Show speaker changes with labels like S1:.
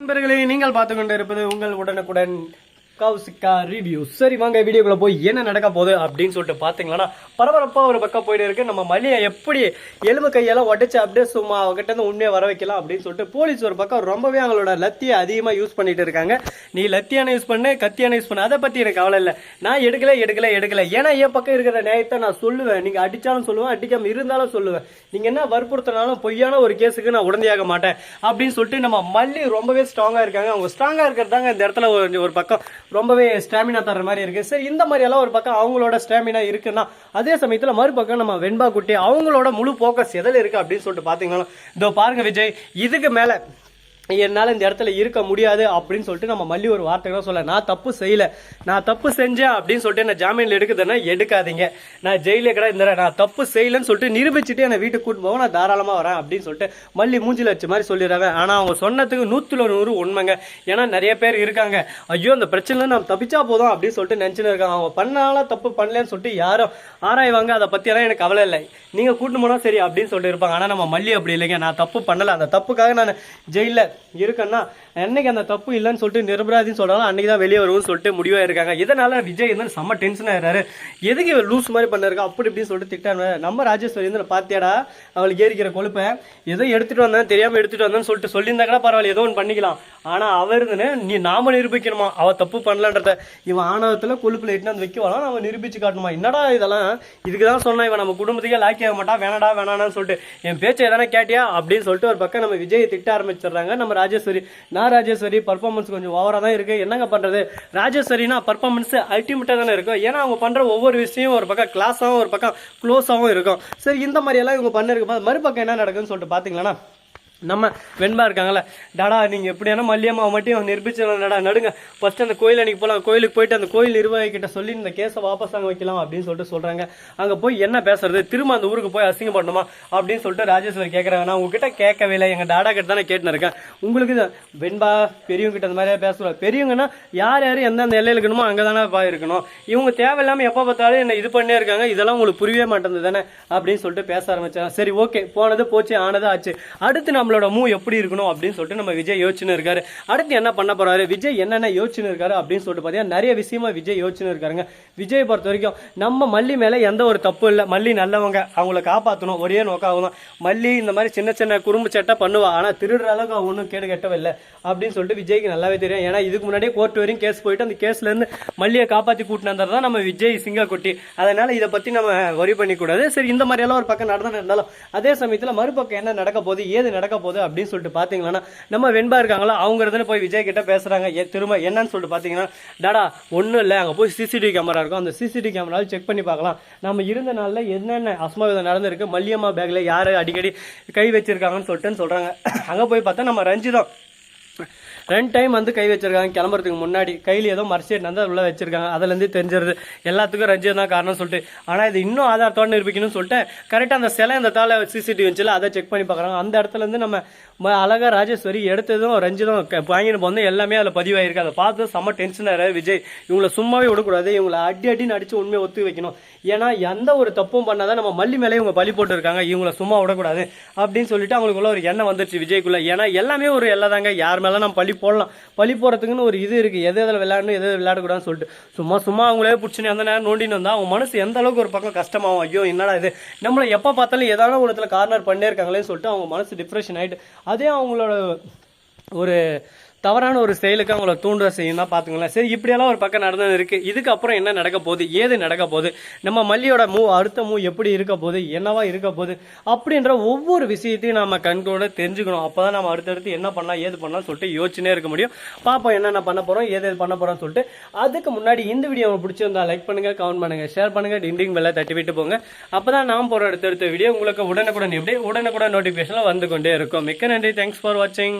S1: நண்பர்களே நீங்கள் பார்த்து கொண்டு இருப்பது உங்கள் உடனுக்குடன் கவுசிக்கா ரிவ்யூ சரி வாங்க வீடியோக்குள்ள போய் என்ன நடக்க போகுது அப்படின்னு சொல்லிட்டு பார்த்தீங்களன்னா பரபரப்பாக ஒரு பக்கம் போயிட்டு இருக்கு. நம்ம மல்லியை எப்படி எலும்பு கையெல்லாம் உடைச்சு அப்படியே சும்மா அவகிட்ட இருந்து உண்மையை வர வைக்கலாம் அப்படின்னு சொல்லிட்டு போலீஸ் ஒரு பக்கம் ரொம்பவே அவங்களோட லத்தியை அதிகமாக யூஸ் பண்ணிட்டு இருக்காங்க. நீ லத்தியான யூஸ் பண்ணு கத்தியான யூஸ் பண்ணு. அதை பற்றி எனக்கு கவலை இல்லை. நான் எடுக்கல எடுக்கல எடுக்கல. ஏன்னா என் பக்கம் இருக்கிற நியாயத்தை நான் சொல்லுவேன். நீங்கள் அடித்தாலும் சொல்லுவேன் அடிக்காம இருந்தாலும் சொல்லுவேன். நீங்கள் என்ன வற்புறுத்தினாலும் பொய்யான ஒரு கேஸுக்கு நான் உடந்தையாக மாட்டேன் அப்படின்னு சொல்லிட்டு நம்ம மல்லி ரொம்பவே ஸ்ட்ராங்காக இருக்காங்க. அவங்க ஸ்ட்ராங்காக இருக்கிறதாங்க இந்த இடத்துல ஒரு ஒரு பக்கம். ரொம்பவே ஸ்டாமினா தர்ற மாதிரி இருக்கு. சரி இந்த மாதிரி எல்லாம் ஒரு பக்கம் அவங்களோட ஸ்டாமினா இருக்குன்னா அதே சமயத்துல மறுபக்கம் நம்ம வெண்பா குட்டி அவங்களோட முழு போக்கஸ் எதில் இருக்கு அப்படின்னு சொல்லிட்டு பாத்தீங்கன்னா இதோ பாருங்க விஜய் இதுக்கு மேல என்னால் இந்த இடத்துல இருக்க முடியாது அப்படின்னு சொல்லிட்டு நம்ம மல்லி ஒரு வார்த்தை கூட சொல்ல நான் தப்பு செய்யல. நான் தப்பு செஞ்சேன் அப்படின்னு சொல்லிட்டு என்ன ஜாமீனில் எடுக்குதுன்னா எடுக்காதீங்க. நான் ஜெயிலே கூட இந்த நான் தப்பு செய்யலன்னு சொல்லிட்டு நிரூபிச்சுட்டு என்னை வீட்டுக்கு கூட்டு போவோம் நான் தாராளமாக வரேன் அப்படின்னு சொல்லிட்டு மல்லி மூஞ்சில வச்ச மாதிரி சொல்லிடுறாங்க. ஆனால் அவங்க சொன்னதுக்கு நூற்றுல நூறு உண்மைங்க. ஏன்னா நிறைய பேர் இருக்காங்க. ஐயோ அந்த பிரச்சனை நம்ம தப்பிச்சா போதும் அப்படின்னு சொல்லிட்டு நினச்சின்னு இருக்காங்க. அவங்க பண்ணாலும் தப்பு பண்ணலன்னு சொல்லிட்டு யாரும் ஆராய்வாங்க. அதை பற்றியெல்லாம் எனக்கு கவலை இல்லை. நீங்கள் கூட்டு போனால் சரி அப்படின்னு சொல்லிட்டு இருப்பாங்க. ஆனால் நம்ம மல்லி அப்படி இல்லைங்க. நான் தப்பு பண்ணலை. அந்த தப்புக்காக நான் ஜெயிலில் இருக்கேன்னா என்னைக்கு அந்த தப்பு இல்லைன்னு சொல்லிட்டு நிரபராதின்னு சொல்றாலும் அன்னைக்கு தான் வெளியே வரும்னு சொல்லிட்டு முடிவாயிருக்காங்க இதனால விஜய் வந்து செம்ம டென்ஷன் ஆயிடுறாரு எதுக்கு இவர் லூஸ் மாதிரி பண்ணிருக்கா? அப்படி இப்படின்னு சொல்லிட்டு திட்டாரு நம்ம ராஜேஸ்வரி வந்து பார்த்தியாடா? அவளுக்கு ஏறிக்கிற கொழுப்பை. ஏதோ எடுத்துட்டு வந்தேன் தெரியாம எடுத்துட்டு வந்தேன்னு சொல்லிட்டு சொல்லியிருந்தாங்கன்னா பரவாயில்ல ஏதோ ஒன்று பண்ணிக்கலாம். ஆனா அவர் நீ நாம நிரூபிக்கணுமா? அவ தப்பு பண்ணலன்றத. இவன் ஆணவத்துல கொழுப்புல இட்டு வந்து வைக்கவாலாம் நம்ம நிரூபிச்சு காட்டணுமா? என்னடா இதெல்லாம்? இதுக்கு தான் சொன்னா இவன் நம்ம குடும்பத்துக்கே லாக்கி ஆக மாட்டா. வேணடா வேணான்னு சொல்லிட்டு. என் பேச்சை எதனா கேட்டியா? அப்படின்னு சொல்லிட்டு ஒரு பக்கம் நம்ம விஜயை திட்ட ஆரம்பிச்சிடுறாங்க. நம்ம ராஜேஸ்வரி. நான் ராஜேஸ்வரி பர்ஃபார்மன்ஸ் கொஞ்சம் ஓவரா தான் இருக்கு. என்னங்க பண்றது? ராஜேஸ்வரினா பர்ஃபார்மன்ஸ் அல்டிமேட்டா தானே இருக்கும். ஏன்னா அவங்க பண்ற ஒவ்வொரு விஷயம் ஒரு பக்கம் கிளாஸாகவும் ஒரு பக்கம் க்ளோஸாகவும் இருக்கும். சரி இந்த மாதிரி எல்லாம் இவங்க பண்ணிருக்கும் மறுபக்கம் என்ன நடக்குதுன்னு சொல்லிட்டு பாத்தீங்களா நம்ம வெண்பா இருக்காங்களே டாடா நீங்கள் எப்படியான மல்லியம்மா மட்டும் நிரூபிச்சிடலாம்டா நடுங்க. ஃபஸ்ட்டு அந்த கோயில் அன்னைக்கு போகலாம் கோயிலுக்கு போயிட்டு அந்த கோயில் நிர்வாகிக்கிட்ட சொல்லி இந்த கேஸை வாபஸ் அங்கே வைக்கலாம் அப்படின்னு சொல்லிட்டு சொல்கிறாங்க அங்கே போய் என்ன பேசுறது? திரும்ப அந்த ஊருக்கு போய் அசிங்கப்படணுமா? அப்படின்னு சொல்லிட்டு ராஜேஸ்வரி கேட்குறாங்க நான் உங்ககிட்ட கேட்கவே இல்லை. எங்கள் டாடா கிட்ட தானே கேட்டுன்னு இருக்கேன். உங்களுக்கு வெண்பா பெரியவங்கிட்ட அந்த மாதிரியே பேசுகிறோம் பெரியவங்கன்னா யார் யார் எந்தெந்த எல்லையில் இருக்கணுமோ அங்கே தானே பா இருக்கணும். இவங்க தேவையில்லாமல் எப்போ பார்த்தாலும் என்ன இது பண்ணே இருக்காங்க. இதெல்லாம் உங்களுக்கு புரியவே மாட்டேங்குது தானே அப்படின்னு சொல்லிட்டு பேச ஆரம்பிச்சாங்க. சரி ஓகே போனது போச்சு ஆனது ஆச்சு. அடுத்து நம்ம நம்மளோட மூ எப்படி இருக்கணும் அப்படின்னு சொல்லிட்டு நம்ம விஜய் யோசிச்சுன்னு இருக்காரு. அடுத்து என்ன பண்ண போறாரு? விஜய் என்னென்ன யோசிச்சுன்னு இருக்காரு அப்படின்னு சொல்லிட்டு பார்த்தீங்கன்னா நிறைய விஷயமா விஜய் யோசிச்சுன்னு இருக்காருங்க. விஜய் பொறுத்த வரைக்கும் நம்ம மல்லி மேல எந்த ஒரு தப்பு இல்லை. மல்லி நல்லவங்க. அவங்கள காப்பாற்றணும் ஒரே நோக்காகவும் தான். மல்லி இந்த மாதிரி சின்ன சின்ன குறும்பு சட்டை பண்ணுவா. ஆனால் திருடுற அளவுக்கு அவ ஒன்றும் கேடு கெட்டவில்லை அப்படின்னு சொல்லிட்டு விஜய்க்கு நல்லாவே தெரியும். ஏன்னா இதுக்கு முன்னாடியே கோர்ட் வரையும் கேஸ் போயிட்டு அந்த கேஸ்ல இருந்து மல்லியை காப்பாற்றி கூட்டினது தான் நம்ம விஜய் சிங்கக்குட்டி. அதனால இதை பத்தி நம்ம வரி பண்ணிக்கூடாது. சரி இந்த மாதிரி எல்லாம் ஒரு பக்கம் நடந்துட்டு இருந்தாலும் அதே சமயத்தில் மறுபக்கம் என்ன நடக்க போகுது? ஏது நடக்க போகுது அப்படின்னு சொல்லிட்டு பார்த்தீங்கன்னா நம்ம வெண்பா இருக்காங்களா அவங்க போய் விஜய் கிட்ட பேசுறாங்க. திரும்ப என்னன்னு சொல்லிட்டு பார்த்தீங்கன்னா டாடா ஒண்ணும் இல்லை அங்க போய் சிசிடிவி கேமரா இருக்கும். அந்த சிசிடிவி கேமராவில் செக் பண்ணி பார்க்கலாம். நம்ம இருந்த நாளில் என்னென்ன அசம்பாவிதம் நடந்திருக்கு மல்லியம்மா பேக்ல யார் அடிக்கடி கை வச்சிருக்காங்கன்னு சொல்லிட்டுன்னு சொல்றாங்க. அங்க போய் பார்த்தா நம்ம ரஞ்சிதம் ரெண்டு டைம் வந்து கை வச்சிருக்காங்க கிளம்புறதுக்கு முன்னாடி. கையில் ஏதோ மர்சியட் வந்து உள்ள வச்சிருக்காங்க. அதுலேருந்து தெரிஞ்சிருது. எல்லாத்துக்கும் ரஞ்சித் தான் காரணம் சொல்லிட்டு. ஆனால் இது இன்னும் ஆதாரத்தோட நிரூபிக்கணும்னு சொல்லிட்டு கரெக்டாக அந்த சிலை அந்த தாள சிசிடிவி வந்துச்சுல அதை செக் பண்ணி பார்க்குறாங்க. அந்த இடத்துலேருந்து நம்ம ம- ராஜேஸ்வரி எடுத்ததும் ரஞ்சிதும் வாங்கிட்டு போந்து எல்லாமே அதில் பதிவாயிருக்கு. அதை பார்த்து செம்ம டென்ஷனாக ஆகிற விஜய் இவங்களை சும்மாவே விடக்கூடாது. இவங்களை அடி அடின்னு அடித்து உண்மையை ஒத்து வைக்கணும். ஏன்னா எந்த ஒரு தப்பும் பண்ணாதான் நம்ம மல்லி மேலே இவங்க பழி போட்டுருக்காங்க இவங்கள சும்மா விடக்கூடாது அப்படின்னு சொல்லிட்டு அவங்களுக்குள்ள ஒரு எண்ணம் வந்துருச்சு விஜய்க்குள்ள. ஏன்னா எல்லாமே ஒரு எல்லை தாங்க. யார் மேலே நம்ம பழி போடலாம்? பழி போகிறதுக்குன்னு ஒரு இது இருக்குது எது எதில் விளையாடணும் எது விளையாடக்கூடாதுன்னு சொல்லிட்டு. சும்மா சும்மா அவங்களே பிடிச்சின்னு அந்த நேரம் நோண்டின்னு வந்தால் அவங்க மனசு எந்த அளவுக்கு ஒரு பக்கம் கஷ்டமாகும். ஐயோ என்னடா இது? நம்மளை எப்போ பார்த்தாலும் ஏதாவது ஒரு இடத்துல கார்னர் பண்ணே இருக்காங்களேன்னு சொல்லிட்டு அவங்க மனசு டிப்ரெஷன் ஆயிட்டு அதே அவங்களோட ஒரு தவறான ஒரு செயலுக்கு அவங்கள தூண்டுற செய்யும் தான் பார்த்துங்களேன் சரி இப்படியெல்லாம் ஒரு பக்கம் நடந்தது இருக்கு. இதுக்கப்புறம் என்ன நடக்க போகுது? ஏது நடக்க போகுது? நம்ம மல்லியோட மூ அடுத்த மூ எப்படி இருக்க போகுது? என்னவா இருக்க போகுது? அப்படின்ற ஒவ்வொரு விஷயத்தையும் நம்ம கண்கூட தெரிஞ்சுக்கணும். அப்போ தான் நம்ம அடுத்தடுத்து என்ன பண்ணலாம் ஏது பண்ணலாம் சொல்லிட்டு யோசிச்சுனே இருக்க முடியும். பாப்போம் என்னென்ன பண்ண போகிறோம் ஏது எது பண்ண போகிறோம்னு சொல்லிட்டு. அதுக்கு முன்னாடி இந்த வீடியோ உங்களுக்கு பிடிச்சிருந்தா லைக் பண்ணுங்கள் கமெண்ட் பண்ணுங்க ஷேர் பண்ணுங்கள் டிண்டிங் பெல்லை தட்டி விட்டு போங்க. அப்போ தான் நாம் போகிற அடுத்தடுத்த வீடியோ உங்களுக்கு உடனுக்குடன் எப்படி உடனுக்குடன் நோட்டிஃபிகேஷனில் வந்து கொண்டே இருக்கும். மிக்க நன்றி. தேங்க்ஸ் ஃபார் வாட்சிங்